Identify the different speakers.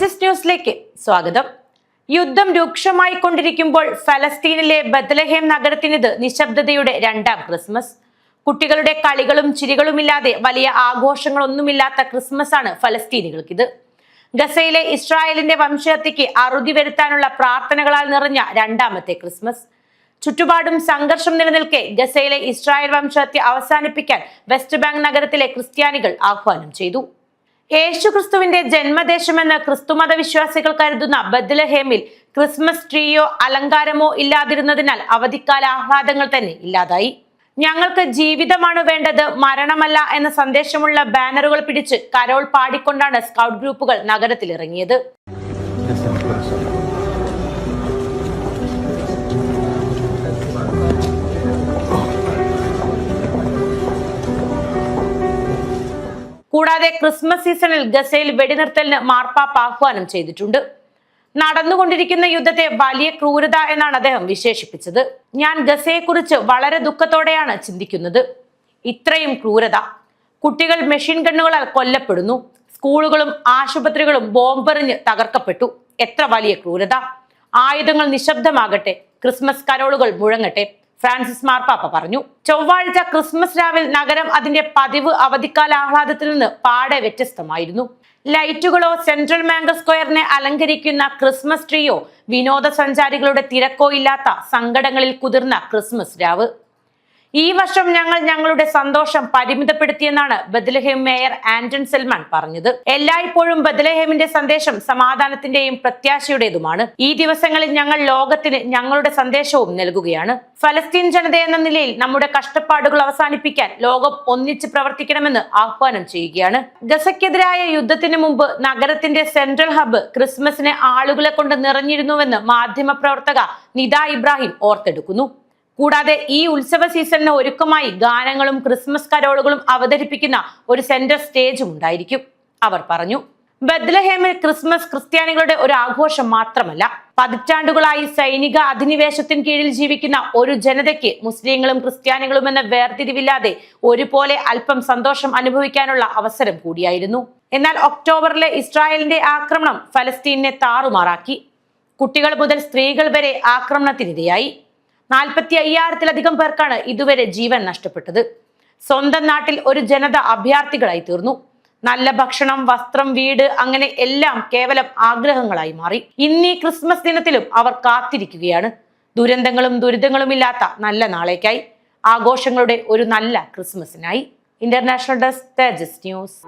Speaker 1: തേജസ് ന്യൂസിലേക്ക് സ്വാഗതം. യുദ്ധം രൂക്ഷമായി കൊണ്ടിരിക്കുമ്പോൾ ഫലസ്തീനിലെ ബദലഹേം നഗരത്തിനിത് നിശബ്ദതയുടെ രണ്ടാം ക്രിസ്മസ്. കുട്ടികളുടെ കളികളും ചിരികളുമില്ലാതെ വലിയ ആഘോഷങ്ങളൊന്നുമില്ലാത്ത ക്രിസ്മസ് ആണ് ഫലസ്തീനികൾക്കിത്. ഗസയിലെ ഇസ്രായേലിന്റെ വംശഹത്യക്ക് അറുതി വരുത്താനുള്ള പ്രാർത്ഥനകളാൽ നിറഞ്ഞ രണ്ടാമത്തെ ക്രിസ്മസ്. ചുറ്റുപാടും സംഘർഷം നിലനിൽക്കെ ഗസയിലെ ഇസ്രായേൽ വംശഹത്യ അവസാനിപ്പിക്കാൻ വെസ്റ്റ് ബാങ്ക് നഗരത്തിലെ ക്രിസ്ത്യാനികൾ ആഹ്വാനം ചെയ്തു. യേശു ക്രിസ്തുവിന്റെ ജന്മദേശമെന്ന് ക്രിസ്തുമത വിശ്വാസികൾ കരുതുന്ന ബദ്ലഹേമിൽ ക്രിസ്മസ് ട്രീയോ അലങ്കാരമോ ഇല്ലാതിരുന്നതിനാൽ അവധിക്കാല ആഹ്ലാദങ്ങൾ തന്നെ ഇല്ലാതായി. ഞങ്ങൾക്ക് ജീവിതമാണ് വേണ്ടത് മരണമല്ല എന്ന സന്ദേശമുള്ള ബാനറുകൾ പിടിച്ച് കരോൾ പാടിക്കൊണ്ടാണ് സ്കൗട്ട് ഗ്രൂപ്പുകൾ നഗരത്തിലിറങ്ങിയത്. കൂടാതെ ക്രിസ്മസ് സീസണിൽ ഗസയിൽ വെടിനിർത്തലിന് മാർപ്പാപ്പ് ആഹ്വാനം ചെയ്തിട്ടുണ്ട്. നടന്നുകൊണ്ടിരിക്കുന്ന യുദ്ധത്തെ വലിയ ക്രൂരത എന്നാണ് അദ്ദേഹം വിശേഷിപ്പിച്ചത്. ഞാൻ ഗസയെക്കുറിച്ച് വളരെ ദുഃഖത്തോടെയാണ് ചിന്തിക്കുന്നത്. ഇത്രയും ക്രൂരത. കുട്ടികൾ മെഷീൻ ഗണ്ണുകളാൽ കൊല്ലപ്പെടുന്നു. സ്കൂളുകളും ആശുപത്രികളും ബോംബെറിഞ്ഞ് തകർക്കപ്പെട്ടു. എത്ര വലിയ ക്രൂരത. ആയുധങ്ങൾ നിശബ്ദമാകട്ടെ. ക്രിസ്മസ് കരോളുകൾ മുഴങ്ങട്ടെ. ഫ്രാൻസിസ് മാർപ്പാപ്പ പറഞ്ഞു. ചൊവ്വാഴ്ച ക്രിസ്മസ് രാവിൽ നഗരം അതിന്റെ പതിവ് അവധിക്കാല ആഹ്ലാദത്തിൽ നിന്ന് പാടെ വ്യത്യസ്തമായിരുന്നു. ലൈറ്റുകളോ സെൻട്രൽ മാംഗോ സ്ക്വയറിനെ അലങ്കരിക്കുന്ന ക്രിസ്മസ് ട്രീയോ വിനോദസഞ്ചാരികളുടെ തിരക്കോ ഇല്ലാത്ത സങ്കടങ്ങളിൽ കുതിർന്ന ക്രിസ്മസ് രാവ്. ഈ വർഷം ഞങ്ങൾ ഞങ്ങളുടെ സന്തോഷം പരിമിതപ്പെടുത്തിയെന്നാണ് ബദലഹേം മേയർ ആന്റൺ സെൽമാൻ പറഞ്ഞത്. എല്ലായ്പ്പോഴും ബദലഹേമിന്റെ സന്ദേശം സമാധാനത്തിന്റെയും പ്രത്യാശയുടേതുമാണ്. ഈ ദിവസങ്ങളിൽ ഞങ്ങൾ ലോകത്തിന് ഞങ്ങളുടെ സന്ദേശവും നൽകുകയാണ്. ഫലസ്തീൻ ജനത എന്ന നിലയിൽ നമ്മുടെ കഷ്ടപ്പാടുകൾ അവസാനിപ്പിക്കാൻ ലോകം ഒന്നിച്ച് പ്രവർത്തിക്കണമെന്ന് ആഹ്വാനം ചെയ്യുകയാണ്. ഗസയ്ക്കെതിരായ യുദ്ധത്തിന് മുമ്പ് നഗരത്തിന്റെ സെൻട്രൽ ഹബ്ബ് ക്രിസ്മസിന് ആളുകളെ കൊണ്ട് നിറഞ്ഞിരുന്നുവെന്ന് മാധ്യമപ്രവർത്തക നിദ ഇബ്രാഹിം ഓർത്തെടുക്കുന്നു. കൂടാതെ ഈ ഉത്സവ സീസണിന് ഒരുക്കമായി ഗാനങ്ങളും ക്രിസ്മസ് കരോളുകളും അവതരിപ്പിക്കുന്ന ഒരു സെന്റർ സ്റ്റേജും ഉണ്ടായിരിക്കും. അവർ പറഞ്ഞു ബദ്ലഹേമിൽ ക്രിസ്മസ് ക്രിസ്ത്യാനികളുടെ ഒരു ആഘോഷം മാത്രമല്ല പതിറ്റാണ്ടുകളായി സൈനിക അധിനിവേശത്തിന് കീഴിൽ ജീവിക്കുന്ന ഒരു ജനതയ്ക്ക് മുസ്ലിങ്ങളും ക്രിസ്ത്യാനികളും എന്ന വേർതിരിവില്ലാതെ ഒരുപോലെ അല്പം സന്തോഷം അനുഭവിക്കാനുള്ള അവസരം കൂടിയായിരുന്നു. എന്നാൽ ഒക്ടോബറിലെ ഇസ്രായേലിന്റെ ആക്രമണം ഫലസ്തീനെ താറുമാറാക്കി. കുട്ടികൾ മുതൽ സ്ത്രീകൾ വരെ ആക്രമണത്തിനിരയായി. നാൽപ്പത്തി അയ്യായിരത്തിലധികം പേർക്കാണ് ഇതുവരെ ജീവൻ നഷ്ടപ്പെട്ടത്. സ്വന്തം നാട്ടിൽ ഒരു ജനത അഭയാർത്ഥികളായി തീർന്നു. നല്ല ഭക്ഷണം വസ്ത്രം വീട് അങ്ങനെ എല്ലാം കേവലം ആഗ്രഹങ്ങളായി മാറി. ഇന്നീ ക്രിസ്മസ് ദിനത്തിലും അവർ കാത്തിരിക്കുകയാണ്. ദുരന്തങ്ങളും ദുരിതങ്ങളും ഇല്ലാത്ത നല്ല നാളേക്കായി. ആഘോഷങ്ങളുടെ ഒരു നല്ല ക്രിസ്മസിനായി. International desk Tejas news.